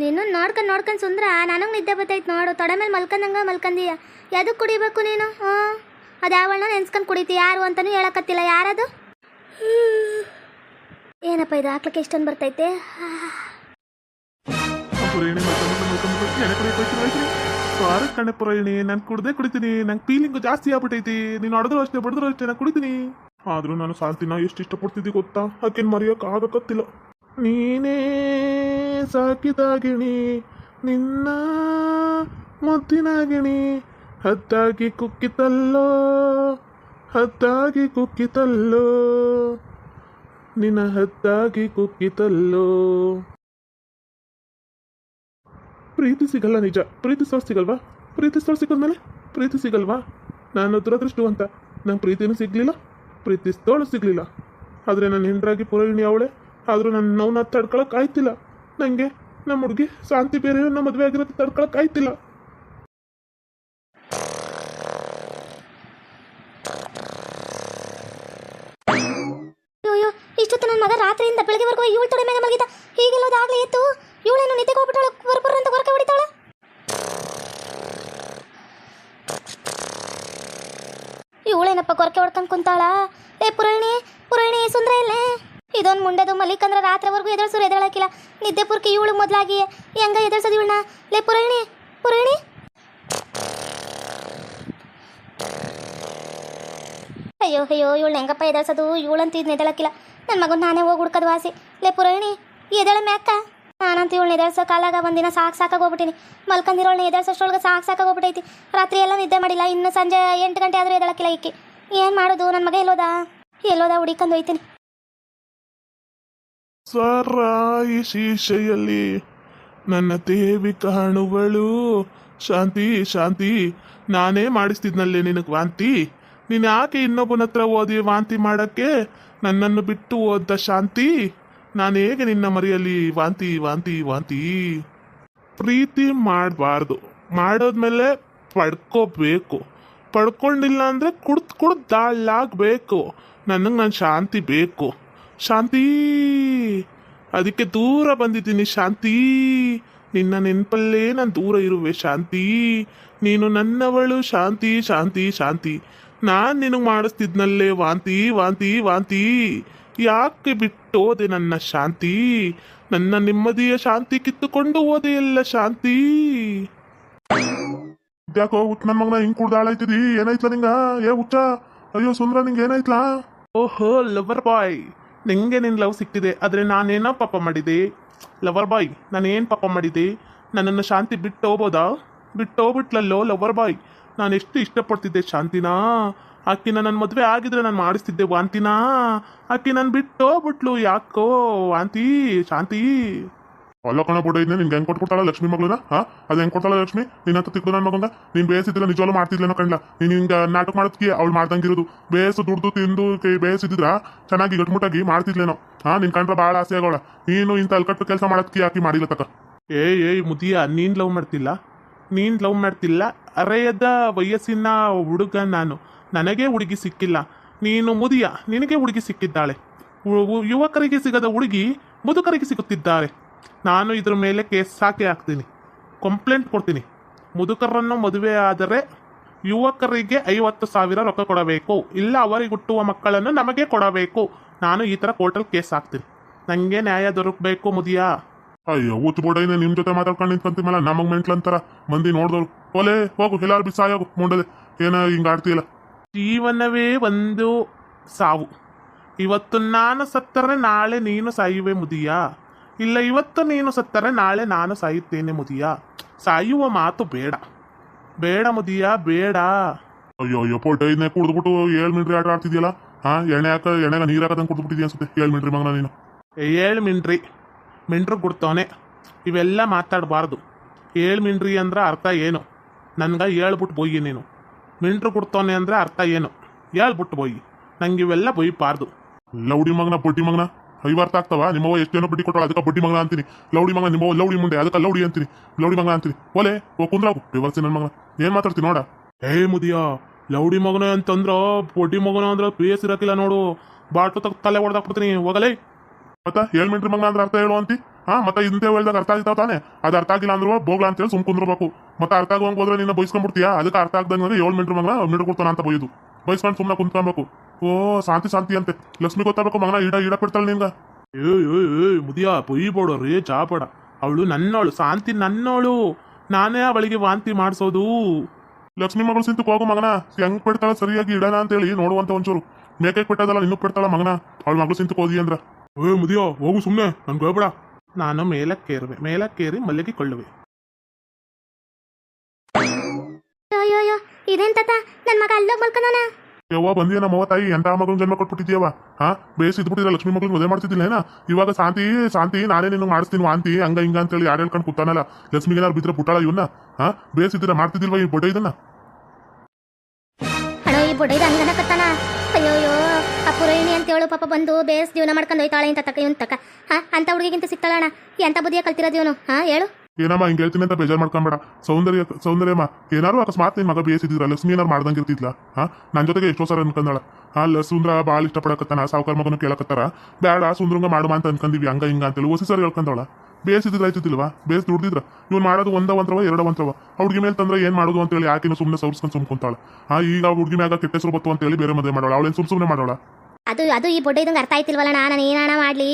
ನೀನು ನೋಡ್ಕೊಂಡು ನೋಡ್ಕೊಂಡು ಸುಂದ್ರ. ನನಗೆ ನಿದ್ದೆ ಬತ್ತೈತೆ ನೋಡು. ತೊಡೆ ಮೇಲೆ ಮಲ್ಕೊಂಡಂಗ ಮಲ್ಕಂದೀಯ. ಎದಕ್ಕೆ ಕುಡಿಬೇಕು ನೀನು? ಹಾಂ? ಅದು ಯಾವಣ್ಣ ನೆನ್ಸ್ಕೊಂಡು ಕುಡಿತಿ? ಯಾರು ಅಂತಲೂ ಹೇಳಕತ್ತಿಲ್ಲ. ಯಾರದು? ಏನಪ್ಪ ಇದು? ಹಾಕ್ಲಿಕ್ಕೆ ಎಷ್ಟೊಂದು ಬರ್ತೈತೆ? ಸಾರ, ಕಣ್ಣೆ ಪುರಾಣಿ ನಾನು ಕುಡ್ದೇ ಕುಡಿತೀನಿ. ನಂಗೆ ಫೀಲಿಂಗ್ ಜಾಸ್ತಿ ಆಗ್ಬಿಟ್ಟೈತಿ. ನೀನು ಹೊಡೆದ್ರು ಅಷ್ಟೇ, ಬಡಿದ್ರು ಅಷ್ಟೇ, ನಾನು ಕುಡಿತೀನಿ. ಆದರೂ ನಾನು ಸಾಲ್ತಿನ ಎಷ್ಟು ಇಷ್ಟಪಡ್ತಿದ್ದಿ ಗೊತ್ತಾ? ಆಕೆನ್ ಮರೆಯೋಕೆ ಆಗಕತ್ತಿಲ್ಲ. ನೀನೇ ಸಾಕಿದಾಗಿಣಿ, ನಿನ್ನ ಮುದ್ದಿನ ಗಿಣಿ ಹತ್ತಾಗಿ ಕುಕ್ಕಿತಲ್ಲೋ ಹತ್ತಾಗಿ ಕುಕ್ಕಿತಲ್ಲೋ ನಿನ್ನ ಹತ್ತಾಗಿ ಕುಕ್ಕಿತಲ್ಲೋ ಪ್ರೀತಿ ಸಿಗಲ್ಲ ನಿಜ. ಪ್ರೀತಿ ಸೋರ್ ಸಿಗಲ್ವಾ? ಪ್ರೀತಿಸೋರು ಮೇಲೆ ಪ್ರೀತಿ ಸಿಗಲ್ವಾ? ನಾನು ದುರದೃಷ್ಟವಂತ. ನಂಗೆ ಪ್ರೀತಿನೂ ಸಿಗಲಿಲ್ಲ ಪ್ರೀತಿಸ್ತೋಳು ಸಿಗಲಿಲ್ಲ. ಆದರೆ ನನ್ನ ಹೆಂಡ್ರಾಗಿ ಪುರೋಹಿಣಿ ಅವಳೆ ಆದರೂ ನನ್ನ ನೋವನ್ನ ತಡ್ಕೊಳಕ್ಕೆ ಆಯ್ತಿಲ್ಲ. ನನಗೆ ನಮ್ಮ ಹುಡುಗಿ ಶಾಂತಿ ಬೇರೆ ನಮ್ಮ ಮದುವೆ ಆಗಿರೋದು ತಡ್ಕೊಳಕ್ಕೆ ಆಯ್ತಿಲ್ಲ. ಅಯ್ಯೋ ಇಷ್ಟೊತ್ತು ನನ್ನ ಮಗ ರಾತ್ರಿಯಿಂದ ಬೆಳಗ್ಗೆವರೆಗೂ ಇವಳು ತೊಡೆ ಮೇಲೆ ಮಲಗಿದ ಹೀಗೆಲ್ಲೋದಾಗ್ಲೇ ಇತ್ತು ಇವಳೇನು ನಿದ್ದೆಗೆ ಹೋಗ್ಬಿಟ್ಟಳು ಬರ್ಬರ್ ಅಂತ ಹೊರಕೆ ಹೊಡಿತಾಳ? ಇವಳೇನಪ್ಪ ಕೊರಕೆ ಹೊಡ್ಕೊಂಡ್ ಕುಂತಾಳ? ಏ ಪುರಾಣಿ ಪುರಾಣಿ ಸುಂದ್ರ ಇಲ್ಲೇ ಇದೊಂದು ಮುಂಡೆದು ಮಲಿಕಂದ್ರ ರಾತ್ರಿವರೆಗೂ ಎದುರಿಸೋರು ಎದ್ದೇಳಕ್ಕಿಲ್ಲ ನಿದ್ದೆ ಪುರ್ಕಿ ಇವಳು ಮೊದಲಾಗಿ, ಹೆಂಗ ಎದುರಿಸೋದು ಇವಳನ್ನ? ಲೇ, ಪುರಾಣಿ ಪುರಾಣಿ. ಅಯ್ಯೋ ಅಯ್ಯೋ ಇವಳು ಹೆಂಗಪ್ಪ ಎದಳ್ಸೋದು ಇವಳಂತೂ ಇದು ಎದಳಕ್ಕಿಲ್ಲ ನನ್ನ ಮಗನ ನಾನೇ ಹೋಗಿ ಹುಡ್ಕೋದು ವಾಸಿ. ಲೇ, ಪುರಾಣಿ, ಎದಳ ಮ್ಯಾಕ? ನಾನಂತ ಇವಳನ್ನ ಎದಳ್ಸೋ ಕಾಲಾಗ ಒಂದಿನ ಸಾಕು ಸಾಕಾಗಿ ಹೋಗ್ಬಿಟ್ಟಿನಿ. ಮಲ್ಕಂದಿರೋಳನ್ನ ಎದುರಿಸೋಷ್ಟೊಳಗೆ ಸಾಕು ಸಾಕಾಗಿ ಹೋಗ್ಬಿಟ್ಟೈತಿ. ರಾತ್ರಿ ಎಲ್ಲ ನಿದ್ದೆ ಮಾಡಿಲ್ಲ. ಇನ್ನು ಸಂಜೆ ಎಂಟು ಗಂಟೆ ಆದರೂ ಎದಳಕ್ಕಿಲ್ಲ ಇಕ್ಕಿ ಏನು ಮಾಡೋದು? ನನ್ನ ಮಗ ಎಲ್ಲೋದಾ? ಎಲ್ಲೋದ ಹುಡಿಕೊಂಡು ಹೋಯ್ತೀನಿ ಸರಾಯಿ ಶೀಶೆಯಲ್ಲಿ ನನ್ನ ದೇವಿ ಕಾಣುವಳು. ಶಾಂತಿ ಶಾಂತಿ, ನಾನೇ ಮಾಡಿಸ್ತಿದ್ನಲ್ಲೇ ನಿನಗೆ ವಾಂತಿ. ನೀನು ಯಾಕೆ ಇನ್ನೊಬ್ಬನ ಹತ್ರ ಓದಿ ವಾಂತಿ ಮಾಡಕ್ಕೆ? ನನ್ನನ್ನು ಬಿಟ್ಟು ಓದ್ದ ಶಾಂತಿ, ನಾನು ಹೇಗೆ ನಿನ್ನ ಮರೆಯಲ್ಲಿ ವಾಂತಿ ವಾಂತಿ ವಾಂತಿ? ಪ್ರೀತಿ ಮಾಡಬಾರ್ದು. ಮಾಡೋದ್ಮೇಲೆ ಪಡ್ಕೋಬೇಕು. ಪಡ್ಕೊಂಡಿಲ್ಲ ಅಂದರೆ ಕುಡ್ದು ಕುಡ್ದು ದಾಳಾಗಬೇಕು ನನಗೆ ನಾನು ಶಾಂತಿ ಬೇಕು. ಶಾಂತಿ! ಅದಕ್ಕೆ ದೂರ ಬಂದಿದ್ದೀನಿ ಶಾಂತಿ. ನಿನ್ನ ನೆನಪಲ್ಲೇ ನಾನು ದೂರ ಇರುವೆ ಶಾಂತಿ. ನೀನು ನನ್ನವಳು ಶಾಂತಿ ಶಾಂತಿ ಶಾಂತಿ. ನಾನು ನಿನಗೆ ಮಾಡಿಸ್ತಿದ್ನಲ್ಲೇ ವಾಂತಿ ವಾಂತಿ ವಾಂತಿ. ಯಾಕೆ ಬಿಟ್ಟೋದೆ ನನ್ನ ಶಾಂತಿ? ನನ್ನ ನೆಮ್ಮದಿಯ ಶಾಂತಿ ಕಿತ್ತುಕೊಂಡು ಹೋದೆ ಎಲ್ಲ ಶಾಂತಿ. ಯಾಕೋ ಉತ್ ನನ್ನ ಮಗನ ಹಿಂಗ್ ಕುಡ್ದಾಳಾಯ್ತಿದಿ ಏನಾಯ್ತಾ ನಿಂಗ? ಏ ಹುಚ್ಚ ಅಯ್ಯೋ ಸುಂದ್ರ ನಿಂಗೆ ಏನಾಯ್ತಲಾ? ಓಹೋ ಲವರ್ ಬಾಯ್ ನಿಂಗೆ ನಿನ್ನ ಲವ್ ಸಿಕ್ಕಿದೆ ಆದರೆ ನಾನೇನೋ ಪಾಪ ಮಾಡಿದೆ. ಲವರ್ ಬಾಯ್ ನಾನೇನು ಪಾಪ ಮಾಡಿದೆ? ನನ್ನನ್ನು ಶಾಂತಿ ಬಿಟ್ಟು ಹೋಗ್ಬೋದಾ? ಬಿಟ್ಟು ಹೋಗ್ಬಿಟ್ಲಲ್ಲೋ ಲವರ್ ಬಾಯ್ ನಾನು ಎಷ್ಟು ಇಷ್ಟಪಡ್ತಿದ್ದೆ ಶಾಂತಿನಾ. ಆಕಿನ ನನ್ನ ಮದುವೆ ಆಗಿದ್ರೆ ನಾನು ಮಾಡಿಸ್ತಿದ್ದೆ ವಾಂತಿನಾ. ಆಕಿ ನಾನು ಬಿಟ್ಟು ಹೋಗ್ಬಿಟ್ಲು ಯಾಕೋ, ವಾಂತಿ, ಶಾಂತಿ. ಅಲ್ಲ ಕಣ ಬಿಡ ಇದನ್ನ ನಿನ್ಗೆ ಹೆಂಗ್ ಕೊಟ್ಕೊಡ್ತಾಳ ಲಕ್ಷ್ಮಿ ಮಗಳನ್ನ? ಹಾ? ಅದು ಹೆಂಗೆ ಕೊಡ್ತಾಳ ಲಕ್ಷ್ಮಿ? ನಿನ್ನ ಹತ್ರ ತಿಕ್ಕು ನನ್ನ ಮಗಂಗ? ನೀನು ಬೇಯಿಸಿದ್ರೆ ನಿಜವಾಗ್ಲೂ ಮಾಡ್ತಿದ್ಲೇನೋ ಕಣ್ಲ ನೀನು ಹಿಂಗ ನಾಟಕ ಮಾಡೋದಕ್ಕೆ ಅವ್ಳು ಮಾಡ್ದಂಗಿರೋದು. ಬೇಯಿಸು ದುಡ್ದು ತಿಂದು ಕೈ ಬೇಯಿಸಿದ್ರ ಚೆನ್ನಾಗಿ ಗಟ್ಮುಟ್ಟಾಗಿ ಮಾಡ್ತಿದ್ಲೇನೋ. ಹಾ, ನಿನ್ ಕಂಡ್ರೆ ಭಾಳ ಆಸೆ ಆಗೋಳ. ನೀನು ಇಂಥ ಅಲ್ಕಟ್ಟು ಕೆಲಸ ಮಾಡೋದಕ್ಕೆ ಯಾಕೆ ಮಾಡಿಲ್ಲ ತಕ. ಏ ಏಯ್, ಮುದಿಯ, ನೀನ್ ಲವ್ ಮಾಡ್ತಿಲ್ಲ? ನೀನ್ ಲವ್ ಮಾಡ್ತಿಲ್ಲ? ಅರೆಯದ ವಯಸ್ಸಿನ ಹುಡುಗ ನಾನು. ನನಗೆ ಹುಡುಗಿ ಸಿಕ್ಕಿಲ್ಲ. ನೀನು ಮುದಿಯ, ನಿನಗೆ ಹುಡುಗಿ ಸಿಕ್ಕಿದ್ದಾಳೆ. ಯುವಕರಿಗೆ ಸಿಗದ ಹುಡುಗಿ ಮುದುಕರಿಗೆ ಸಿಗುತ್ತಿದ್ದಾರೆ. ನಾನು ಇದ್ರ ಮೇಲೆ ಕೇಸ್ ಹಾಕಿ ಹಾಕ್ತೀನಿ. ಕಂಪ್ಲೇಂಟ್ ಕೊಡ್ತೀನಿ. ಮುದುಕರನ್ನು ಮದುವೆ ಆದರೆ ಯುವಕರಿಗೆ ಐವತ್ತು ಸಾವಿರ ರೊಕ್ಕ ಕೊಡಬೇಕು. ಇಲ್ಲ ಅವರಿಗೆ ಹುಟ್ಟುವ ಮಕ್ಕಳನ್ನು ನಮಗೆ ಕೊಡಬೇಕು. ನಾನು ಈ ಥರ ಕೋರ್ಟಲ್ಲಿ ಕೇಸ್ ಹಾಕ್ತೀನಿ. ನನಗೆ ನ್ಯಾಯ ದೊರಕಬೇಕು ಮುದಿಯಾ. ಅಯ್ಯೋ ಊತ್ ಬೋಡೈನ ನಿಮ್ಮ ಜೊತೆ ಮಾತಾಡ್ಕೊಂಡು ನಿಂತ್ಕೊಂತೀಮಲ್ಲ ನಮಗೆ ಮೆಂಟ್ಲಂತಾರ. ಮಂದಿ ನೋಡಿದವ್ರು. ಓಲೆ ಹೋಗು ಎಲ್ಲಾರು ಬಿಸಾಯೋಗು ಮುಂಡದೆ. ಏನ ಹಿಂಗೆ ಆಡ್ತೀಯಲ್ಲ. ಜೀವನವೇ ಒಂದು ಸಾವು. ಇವತ್ತು ನಾನು ಸತ್ತರೆ ನಾಳೆ ನೀನು ಸಾಯುವೆ ಮುದಿಯ. ಇಲ್ಲ ಇವತ್ತು ನೀನು ಸತ್ತರೆ ನಾಳೆ ನಾನು ಸಾಯುತ್ತೇನೆ ಮುದಿಯ. ಸಾಯುವ ಮಾತು ಬೇಡ. ಬೇಡ ಮುದಿಯ ಬೇಡ. ಅಯ್ಯೋ ಅಯ್ಯೋ ಪೋಟೈನೆ ಕುಡಿದ್ಬಿಟ್ಟು ಏಳು ಮಿಂಟ್ರಿ ಆಟ ಆಡ್ತಿದ್ಯಲ್ಲ? ಹಾ ಎಣ್ಣೆ ಹಾಕ ಎಣ್ಣೆಗ ನೀರ್ ಹಾಕದಂಗೆ ಕುಡಿದ್ಬಿಟ್ಟಿದ್ಯ ಅನ್ಸುತ್ತೆ? ಏಳು ಮಿಂಟ್ರಿ ಮಗನ ನೀನು. ಏಳು ಮಿಂಡ್ರಿ ಮಿಂಟ್ರಿ ಕೊಡ್ತವನೆ ಇವೆಲ್ಲ ಮಾತಾಡಬಾರ್ದು. ಏಳು ಮಿಂಡ್ರಿ ಅಂದ್ರೆ ಅರ್ಥ ಏನು? ನನ್ಗೆ ಹೇಳ್ಬಿಟ್ಟು ಬೊಯ್ಯಿ ನೀನು. ಮಿಂಟ್ರು ಕೊಡ್ತವನೆ ಅಂದ್ರೆ ಅರ್ಥ ಏನು? ಹೇಳ್ಬಿಟ್ಟು ಬೊಯ್ಯಿ. ನಂಗೆ ಇವೆಲ್ಲ ಬೊಯ್ಯಬಾರ್ದು ಲೌಡಿ ಮಗನ ಪೊಟ್ಟಿ ಮಗನ? ಐವರ್ತ ಆಗ್ತಾವ? ನಿಮ್ಮವ್ವ ಎಷ್ಟೇನೋ ಬಡ್ಡಿ ಕೊಟ್ಟಳ ಅದಕ್ಕೆ ಬಡ್ಡಿ ಮಗನ ಅಂತೀನಿ. ಲೌಡಿ ಮಗನ ನಿಮ್ಮವ್ವ ಲೌಡಿ ಮುಂದೆ. ಅದಕ್ಕೆ ಲೌಡಿ ಅಂತೀನಿ. ಲೌಡಿ ಮಗನ ಅಂತೀನಿ. ಒಲೆ ಓ ಕುಂದ್ರಾಗು. ಬೆವರ್ಸಿ ನನ್ನ ಮಗನ. ಏನ್ ಮಾತಾಡ್ತೀನಿ ನೋಡ? ಏ ಮುದಿಯ ಲೌಡಿ ಮಗನ ಅಂತಂದ್ರ ಬಡ್ಡಿ ಮಗನ ಅಂದ್ರ ಪೇಸ್ ಇರಕಿಲ್ಲ ನೋಡು. ಬಾಟ್ಲು ತಗ ತಲೆ ಹೊಡೆದಾಕ್ಬಿಡ್ತೀನಿ ಹೋಗಲೇ. ಮತ್ತ ಏಳ್ ಮಿಂಟ್ರಿ ಮಗನ ಅಂದ್ರೆ ಅರ್ಥ ಹೇಳು ಅಂತಿ? ಹಾ ಮತ್ತೆ ಇಂತೇ ಹೇಳ್ದಾಗ ಅರ್ಥ ಆಗ್ತಾವ ತಾನೆ? ಅದು ಅರ್ಥ ಆಗಿಲ್ಲ ಅಂದ್ರೆ ಬೋಗ್ಲಾ ಅಂತೇಳಿ ಸುಮ್ ಕುಂದ್ರಬೇಕು ಮತ್ತೆ ಅರ್ಥ ಆಗುವಂಗ್ ಹೋದ್ರೆ ನಿನ್ನ ಬಯಸ್ಕೊಂಡ್ಬಿಡ್ತೀಯಾ ಅದಕ್ಕೆ ಅರ್ಥ ಆಗ್ದಂಗೆ ಏಳು ಮಿಂಟ್ರಿ ಮಗನ ಮಿಡ್ಕೊಡ್ತಾನ ಅಂತ ಬೈದು ಬೈಸ್ಕೊಂಡು ಸುಮ್ಮನೆ ಕುಂತ್ಕೊಬೇಕು ಓ ಶಾಂತಿ ಶಾಂತಿ ಅಂತೆ. ಲಕ್ಷ್ಮಿ ಗೊತ್ತಾಗಬೇಕು ಮಗನ ಈಡ ಈಡ ಬಿಡ್ತಾಳೆ ನಿಂಗ ಏಯ್ ಏಯ್ ಏಯ್ ಮುದಿಯ ಪೊಯ್ ಬೋಡ ರೇ ಚಾಪಡ ಅವಳು ನನ್ನವಳು ಶಾಂತಿ ನನ್ನವಳು. ನಾನೇ ಅವಳಿಗೆ ವಾಂತಿ ಮಾಡಿಸೋದು. ಲಕ್ಷ್ಮಿ ಮಗಳು ಸಿಂತು ಹೋಗು ಮಗನ. ಹೆಂಗ್ ಬಿಡ್ತಾಳ ಸರಿಯಾಗಿ ಇಡಣ ಅಂತೇಳಿ ನೋಡುವಂತ ಒಂಚೂರು. ಮೇಕೆ ಬಿಟ್ಟದಲ್ಲ ಇನ್ನೂ ಬಿಡ್ತಾಳ ಮಗನ. ಅವಳ ಮಗಳು ಸಿಂತು ಹೋದಿ ಅಂದ್ರ. ಏ ಮುದಿಯ ಹೋಗು ಸುಮ್ಮನೆ ನನ್ಗೆ ಹೋಗ್ಬೇಡ ನಾನು ಮೇಲಕ್ಕೇರುವೆ ಮೇಲಕ್ಕೇರಿ ಮಲಗಿಕೊಳ್ಳುವೆ. ಅಯ್ಯೋ ಅಯ್ಯೋ ಇದೇನ್ ತಾತ? ನನ್ ಮಗ ಅಲ್ಲೋಗ್ ಮಲ್ಕೊಂಡಾನ ಯವ್ವ ಬಂದಿಯ ನಮ್ಮ ಅವ್ವ ತಾಯಿ? ಎಂತ ಮಗನ ಜನ್ಮ ಕೊಟ್ಬಿಟ್ಟಿದ್ಯವ ಹಾ? ಬೇಸ್ ಇದ್ಬಿಟ್ಟಿದ್ರೆ ಲಕ್ಷ್ಮಿ ಮಗಳು ಮದುವೆ ಮಾಡ್ತಿದ್ದಿಲ್ಲ ಏನ ಇವಾಗ ಶಾಂತಿ ಶಾಂತಿ ನಾನೇ ನಿನ್ನ ಮಾಡಿಸ್ತೀನಿ ವಾಂತಿ ಹಂಗ ಹಿಂಗ ಅಂತೇಳಿ ಯಾರು ಹೇಳ್ಕೊಂಡು ಕೂತಾನಲ್ಲ? ಲಕ್ಷ್ಮಿಗೆ ಏನಾರು ಬಿದ್ರೆ ಪುಟ್ಟಾಳ ಇವನ್ನ ಹಾ? ಬೇಸ್ ಇದ್ರೆ ಮಾಡ್ತಿದ್ದಿಲ್ವ ಈ ಬೊಡ ಇದನ್ನ? ಅಣ್ಣ ಈ ಬೊಡ ಇದು ಹಂಗನಕತ್ತಾನ ಅಯ್ಯೋ ಅಯ್ಯೋ ಆ ಪುರೋಹಿಣಿ ಅಂತ ಹೇಳು ಪಾಪ ಬಂದು ಬೇಸ್ ಜೀವನ ಮಾಡ್ಕೊಂಡು ಹೋಯ್ತಾಳೆ ಅಂತ ತಕ ಇವನ್ ತಕ. ಹಾ? ಅಂತ ಹುಡುಗಿಗಿಂತ ಸಿಗ್ತಾಳಣ್ಣ ಎಂತ ಬುದ್ಧಿಯ ಕಲ್ತಿರೋದು ಇವನು? ಹಾ ಹೇಳು. ಏನಮ್ಮ ಹಿಂಗೆ ಹೇಳ್ತೀನಿ ಅಂತ ಬೇಜಾರ್ ಮಾಡ್ಕೊಂಬೇಡ. ಸೌಂದರ್ಯ, ಸೌಂದರ್ಯಮ್ಮ ಏನಾರು ಅಕಸ್ಮಾತ್ ನಿನ್ ಮಗ ಬೇಸಿದ್ರ ಲಕ್ಷ್ಮಿ ಏನಾರು ಮಾಡ್ದಂಗೆ ಇರ್ತಿದ್ಲ? ಹಾ? ನನ್ನ ಜೊತೆಗೆ ಎಷ್ಟೋ ಸರ ಅನ್ಕೊಂಡಳ. ಹಾ ಲ ಸುಂದ್ರ ಭಾಳ ಇಷ್ಟಪಡಕತ್ತಾನ, ಸಾವುಕಾರ ಮಗನ ಕೇಳಕತ್ತಾರ. ಬೇಡ, ಸುಂದ್ರಂಗ ಮಾಡುವ ಅಂತ ಅನ್ಕೊಂಡಿವಿ ಹಂಗ ಹಿಂಗ ಅಂತೇಳಿ ಹೊಸ ಸರ್ ಹೇಳ್ಕೊಂಡವಳ ಬೇಸಿದ್ರೆ ಆಯ್ತಿಲ್ವಾ ಬೇಸ್ ದುಡ್ದಿದ್ರ ಇವ್ನು ಮಾಡೋದು ಒಂದ ಒಂದ್ರವ, ಎರಡ ಒಂದ್ರವ. ಹುಡುಗಿ ಮೇಲೆ ತಂದ್ರೆ ಏನ್ ಮಾಡೋದು ಅಂತೇಳಿ ಯಾಕಿನ ಸುಮ್ಮನೆ ಸೌರ್ಸ್ಕೊಂಡು ಸುಮ್ಕೊಂತಾಳ. ಹಾ ಈಗ ಹುಡುಗಿ ಮ್ಯಾಗ ಕೆಟ್ಟ ಹೆಸರು ಬತ್ತು ಅಂತೇಳಿ ಬೇರೆ ಮದುವೆ ಮಾಡೋಳ. ಅವಳೇನು ಸುಮ್ ಸುಮ್ಮನೆ ಮಾಡೋಳ? ಅದು ಅದು ಈ ಬೊಡ್ಡೆ ಇದಂಗೆ ಅರ್ಥ ಆಯ್ತಿಲ್ವಲ್ಲ ನಾನು ಏನಾಣ ಮಾಡಲಿ?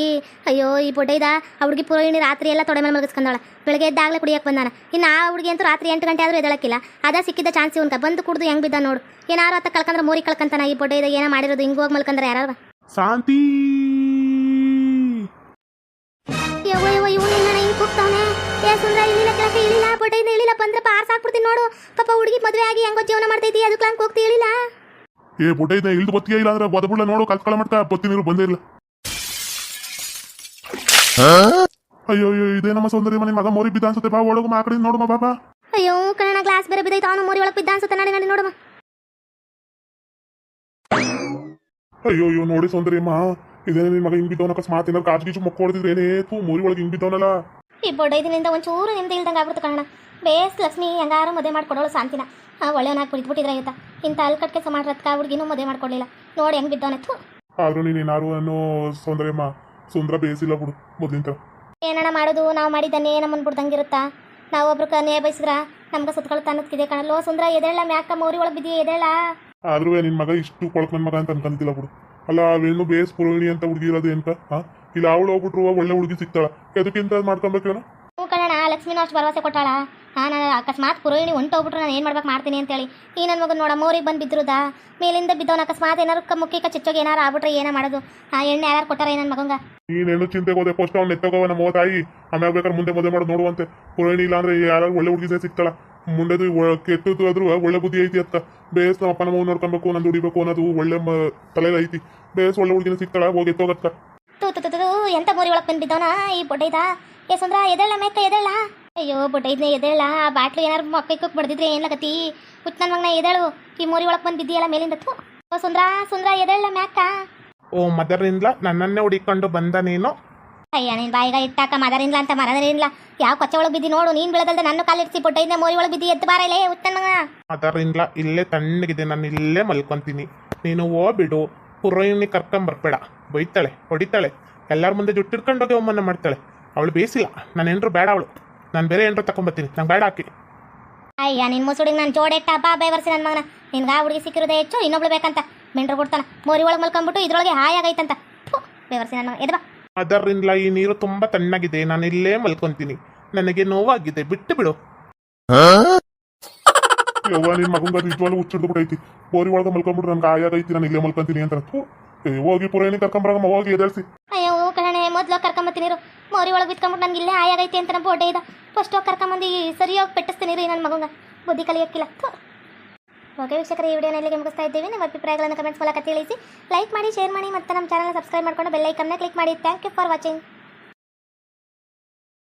ಅಯ್ಯೋ ಈ ಬೊಡ್ಡೆ ಇದ ಆ ಹುಡುಗಿ ಪುರೋಹಿಣಿ ರಾತ್ರಿ ಎಲ್ಲ ತೊಡೆ ಮೇಲೆ ಮಲಗಿಸ್ಕೊಂಡಾಳ ಬೆಳಗ್ಗೆ ಎದ್ದಾಗಲೇ ಕುಡಿಯಕ್ಕೆ ಬಂದಾನ. ಇನ್ನು ಆ ಹುಡುಗಿ ಅಂತೂ ರಾತ್ರಿ ಎಂಟು ಗಂಟೆ ಆದರೂ ಎದಳಕ್ಕಿಲ್ಲ ಅದ ಸಿಕ್ಕಿದ್ದ ಚಾನ್ಸ್ ಇವನ್ಕ ಬಂದು ಕುಡಿದು ಹೆಂಗೆ ಬಿದ್ದ ನೋಡು. ಏನಾರು ಅತ್ತ ಕಳ್ಕಂದ್ರೆ ಮೋರಿ ಕಳ್ಕಂತಾನ ಈ ಬೊಡ್ಡೆ ಇದ ಏನೋ ಮಾಡಿರೋದು? ಹಿಂಗೆ ಹೋಗಿ ಮಲ್ಕಂದ್ರೆ ಯಾರು ಶಾಂತಿ! ಇಳಿಲ್ಲ ಬಂದ್ರೆ ಪಾರ್ಸ್ ಹಾಕ್ಬಿಡ್ತೀನಿ ನೋಡು. ಪಾಪ ಹುಡುಗಿ ಮದುವೆ ಆಗಿ ಹೆಂಗೋ ಜೀವನ ಮಾಡ್ತೈತಿ ಅದಕ್ಕೆ ಹಂಗೆ ಹೋಗ್ತಿ ಇಳಿಲ್ಲ ಏ ಬುಡ್ಡ ಇದನ್ನ ಇಳ್ದು ಬತ್ತಿಗೆ ಇಲ್ಲ ಅಂದ್ರೆ ಬದಬುಳ್ಳ ನೋಡು ಕಲ್ತ್ಕೊಳ ಮಟ್ಟ ಬತ್ತಿ ನೀರು ಬಂದೇ ಇಲ್ಲ. ಅಯ್ಯೋ ಅಯ್ಯೋ ಇದೇನಮ್ಮ ಸೌಂದರ್ಯ ಮನೆ ಮಗ ಮೋರಿ ಬಿದ್ದ ಅನ್ಸುತ್ತೆ ಬಾ ಒಳಗು ಮಾಕಡಿ ನೋಡಮ್ಮ ಬಾಬಾ ಅಯ್ಯೋ ಕಣ ಗ್ಲಾಸ್ ಬೇರೆ ಬಿದ್ದೈತೆ ಅವನು ಮೋರಿ ಒಳಗೆ ಬಿದ್ದ ಅನ್ಸುತ್ತೆ ನಡಿ ನಡಿ ನೋಡಮ್ಮ ಅಯ್ಯೋ ಅಯ್ಯೋ ನೋಡಿ ಸೌಂದರ್ಯಮ್ಮ ಇದೇನೇ ನಿನ್ ಮಗ ಹಿಂಗ್ ಬಿದ್ದವನ ಅಕಸ್ಮಾತ್ ಏನಾದ್ರು ಕಾಜು ಗೀಜು ಮುಕ್ಕ ಹೊಡೆದಿದ್ರೆ ಏನೇ ತೂ ಮೋರಿ ಒಳಗೆ ಹಿಂಗ್ ಬಿದ್ದವನಲ್ಲ. ಈ ಬೊಡ್ಡ ಇದರಿಂದ ಒಂಚೂರು ನಿಮ್ದು ಇಲ್ದಂಗ ಆಗ್ಬಿಡ್ತು ಕಣ ಬೇಸ್ ಲಕ್ಷ್ಮಿ ಹೆಂಗಾರು ಮದುವೆ ಮಾಡ್ಕೊಡೋಳು ಶಾಂತಿನ. ಹಾಂ ಒಳ್ಳೆಯವನಾಗಿ ಬಿಟ್ಬಿಟ್ಟಿದ್ರೆ ಆಯ್ತಾ ಇಂಥ ಅಲ್ಕಟ್ ಕೆಲಸ ಮಾಡಿರತ್ಕ ಹುಡುಗಿನೂ ಮದುವೆ ಮಾಡ್ಕೊಳ್ಳಿಲ್ಲ ನೋಡಿ ಹೆಂಗೆ ಬಿದ್ದವನೆ ಥೂ. ಆದ್ರೂ ನೀನ್ ಏನಾರು ಅನ್ನೋ ಸೌಂದರ್ಯಮ್ಮ ಸುಂದರ ಬೇಯಿಸಿಲ್ಲ ಬಿಡು ಮೊದಲಿಂದ ಏನಣ್ಣ ಮಾಡೋದು? ನಾವು ಮಾಡಿದ್ದನ್ನೇ ನಮ್ಮನ್ನು ಬಿಡ್ದಂಗಿರುತ್ತಾ? ನಾವು ಒಬ್ರು ಕನ್ಯ ಬಯಸಿದ್ರ ನಮ್ಗೆ ಸುತ್ತಗಳು ತನ್ನತ್ತಿದೆ ಕಣಲ್ಲೋ ಸುಂದರ ಎದೇಳ ಮ್ಯಾಕ ಮೌರಿ ಒಳಗೆ ಬಿದ್ದಿ ಎದೇಳ ಆದ್ರೂ ನಿನ್ ಮಗ ಇಷ್ಟು ಕೊಳಕ್ ನನ್ ಮಗ ಅಂತ ಅನ್ಕಂತಿಲ್ಲ ಬಿಡು. ಅಲ್ಲ ಅವೇನು ಬೇಸ್ ಪುರೋಹಿಣಿ ಅಂತ ಹುಡುಗಿ ಇರೋದು ಏನ್ಕ? ಹಾ ಇಲ್ಲ ಅವಳು ಹೋಗ್ಬಿಟ್ರು ಒಳ್ಳೆ ಹುಡುಗಿ ಸಿಗ್ತಾಳ. ಎದಕ್ಕಿಂತ ಮಾಡ್ಕೊಬೇಕೇನು ಹ್ಞೂ ಕಣಣ್ಣ ಲಕ್ಷ್ಮಿನೂ ಅಷ್ಟು ಭರವಸೆ ಕೊಟ್ಟಾಳ. ಹಾಂ ನಾನು ಅಕಸ್ಮಾತ್ ಪುರೋಹಿಣಿ ಹೊಂಟೋಗ್ಬಿಟ್ರು ನಾನು ಏನು ಮಾಡ್ಬೇಕು ಮಾಡ್ತೀನಿ ಅಂತೇಳಿ. ಈ ನನ್ನ ಮಗನ ನೋಡ ಮೋರಿಗೆ ಬಂದು ಬಿದ್ದಿರುದಾ? ಮೇಲಿಂದ ಬಿದ್ದವನ ಅಕಸ್ಮಾತ್ ಏನಾರು ಕ ಮುಖ್ಯಕ್ಕೆ ಚಿಚ್ಚೋಗಿ ಏನಾರು ಆಗ್ಬಿಟ್ರೆ ಏನೋ ಮಾಡೋದು? ಆ ಎಣ್ಣೆ ಯಾರು ಕೊಟ್ಟಾರ ನನ್ನ ಮಗಂಗ? ನೀನೇನು ಚಿಂತೆ ಹೋದೆ? ಫಸ್ಟ್ ಅವ್ನು ಎತ್ತಗೋವ ನಮ್ಮ ತಾಯಿ. ಆಮೇಲೆ ಬೇಕಾದ್ರೆ ಮುಂದೆ ಮದುವೆ ಮಾಡೋದು ನೋಡುವಂತೆ. ಪುರೋಹಿಣಿ ಇಲ್ಲ ಅಂದ್ರೆ ಯಾರು ಒಳ್ಳೆ ಹುಡುಗಿ ಸಿಗ್ತಾಳ ಮುಂಡೆದು ಕೆಟ್ಟದ್ದು ಆದ್ರೂ ಒಳ್ಳೆ ಬುದ್ಧಿ ಐತಿ ಅತ್ತ ಬೇಸ್ ನಮ್ಮ ಅಪ್ಪ ನಮ್ಮ ನೋಡ್ಕೊಬೇಕು ನಾನು ದುಡಿಬೇಕು ಅನ್ನೋದು ಒಳ್ಳೆ ತಲೆಯಲ್ಲಿ ಐತಿ. ಬೇಸ್ ಒಳ್ಳೆ ಹುಡುಗಿನ ಸಿಗ್ತಾಳ ಹೋಗಿ ಎತ್ತೋಗತ್ತ ತೂ ಎಂತ ಮೋರಿ ಒಳಗೆ ಬಂದು ಬಿದ್ದವನ ಈ ಬೊಡ್ಡೈದ? ಏ ಸುಂದ್ರ ಎದಳ ಮೇಕ ಎದೇಳ ಅಯ್ಯೋ ಬಡ್ಡ ಇದನ್ನ ಎದೇಳ ಆ ಬಾಟ್ಲು ಏನಾರು ಮಕ್ಕಳಿಗೆ ಬಡ್ದಿದ್ರೆ ಏನ್ಲಕತಿ ಹುಚ್ಚ ನನ್ನ ಮಗನ ಎದೇಳು ಈ ಮೋರಿ ಒಳಗೆ ಬಂದು ಬಿದ್ದಿಯಲ್ಲ ಮೇಲಿಂದ ತು ಓ ಸುಂದ್ರ ಸುಂದ್ರ ಎದೇಳ ಮ್ಯಾಕ ಓ ಮದರಿಂದ ನನ್ನನ್ನೇ ಹುಡಿಕೊಂಡು ಬಂದ ನೀನು? ಅಯ್ಯ ನೀನ್ ಬಾಯಿಗ ಇಟ್ಟಾಕ ಮದರಿಂದ್ಲ ಅಂತ ಮರದರಿನ್ಲ ಯಾವ ಕೊಚ್ಚೆ ಒಳಗ್ ಬಿದ್ದಿ ನೋಡು ನೀನ್ ಬೀಳದಲ್ದ ನನ್ನ ಕಾಲಿಡ್ಸಿ ಬೊಟ್ಟ ಇದನ್ನ ಮೋರಿ ಒಳಗೆ ಬಿದ್ದಿ ಎದ್ದು ಬಾರಲೇ ಮಗ ಅದರಿಂದ ಇಲ್ಲೇ ತಣ್ಣಗಿದೆ ನಾನು ಇಲ್ಲೇ ಮಲ್ಕೊಂತೀನಿ. ನೀನು ಓ ಬಿಡು. ಪುರೋಹಿಣಿ ಕರ್ಕೊಂಬರ್ಬೇಡ ಬೈತಾಳೆ ಹೊಡಿತಾಳೆ. ಎಲ್ಲರ ಮುಂದೆ ಜುಟ್ಟಿಟ್ಕೊಂಡೋಗಿ ಒಮ್ಮನ್ನ ಮಾಡ್ತಾಳೆ. ಅವಳು ಬೇಸಿಲ್ಲ. ಹೆಂಡ್ರು ಬೇಡ ಅವಳು. ನಾನು ಬೇರೆ ಏನರ ತಗೊಂಬರ್ತೀನಿ ನಂಗೆ ಬೇಡ ಹಾಕಿ ಅಯ್ಯ ನಿನ್ ಮುಸುಡಿಗೆ ನಾನು ಜೋಡೆಟ್ಟ ಬಾ ಬೇವರ್ಸಿ ನನ್ನ ಮಗನ. ನಿನ್ಗೆ ಆ ಹುಡುಗಿ ಸಿಕ್ಕಿರೋದೇ ಹೆಚ್ಚು ಇನ್ನೊಬ್ಳು ಬೇಕಂತ. ಮೆಂಡ್ರು ಕೊಡ್ತಾನ. ಮೋರಿ ಒಳಗೆ ಮಲ್ಕೊಂಡ್ಬಿಟ್ಟು ಇದ್ರೊಳಗೆ ಹಾಯಾಗೈತಂತ. ಆಗೈತಂತ ಬೇವರ್ಸಿ ನನ್ನ ಮಗ ಎದ್ದು ಬಾ. ಅದರಿಂದ ಈ ನೀರು ತುಂಬ ತಣ್ಣಗಿದೆ. ನಾನು ಇಲ್ಲೇ ಮಲ್ಕೊಂತೀನಿ. ನನಗೆ ನೋವಾಗಿದೆ. ಬಿಟ್ಟು ಬಿಡು. ಯವ್ವ ನಿನ್ ಮಗಂಗ ನಿಜವಾಗ್ಲೂ ಹುಚ್ಚಿಡ್ದು ಬಿಟ್ಟೈತಿ ಬೋರಿ ಒಳಗೆ ಮಲ್ಕೊಂಡ್ಬಿಟ್ರೆ ನನ್ಗೆ ಆಯಾಗೈತಿ ನಾನು ಇಲ್ಲೇ ಮಲ್ಕೊಂತೀನಿ ಅಂತ ಥು, ಏ, ಹೋಗಿ ಪುರಾಣಿ ಕರ್ಕೊಂಬರಾಗಮ್ಮ ಹೋಗಿ ಎದರ್ಸಿ ಅಯ್ಯೋ ಕಣನೆ ಮೊದ್ಲು ಕರ್ಕೊಂಬತ್ತೀನಿ ಮೋರಿ ಒಳಗೆ ಬಿತ್ಕೊಂಬಿಟ್ಟು ನನಗೆ ಇಲ್ಲೇ ಆಯಾಗೈತಿ ಅಂತ ನಮ್ಮ ಬೋಡೆ ಇದ. ಫಸ್ಟ್ ಹೋಗಿ ಕರ್ಕೊಂಬಂದು ಸರಿಯಾಗಿ ಪೆಟ್ಟಿಸ್ತೀನಿ ರೀ ನನ್ನ ಮಗಂಗ. ಬುದ್ಧಿ ಕಲಿಯೋಕ್ಕಿಲ್ಲ. ಓಕೆ ವೀಕ್ಷಕರ, ಈ ವಿಡಿಯೋನ ಇಲ್ಲಿಗೆ ಮುಗಿಸ್ತಾ ಇದ್ದೀವಿ. ನಿಮ್ಮ ಅಭಿಪ್ರಾಯಗಳನ್ನು ಕಮೆಂಟ್ಸ್ ಮೂಲಕ ತಿಳಿಸಿ. ಲೈಕ್ ಮಾಡಿ ಶೇರ್ ಮಾಡಿ ಮತ್ತು ನಮ್ಮ ಚಾನಲ್ ಸಬ್ಸ್ಕ್ರೈಬ್ ಮಾಡ್ಕೊಂಡು ಬೆಲ್ಲೈಕನ್ನ ಕ್ಲಿಕ್ ಮಾಡಿ. Thank you for watching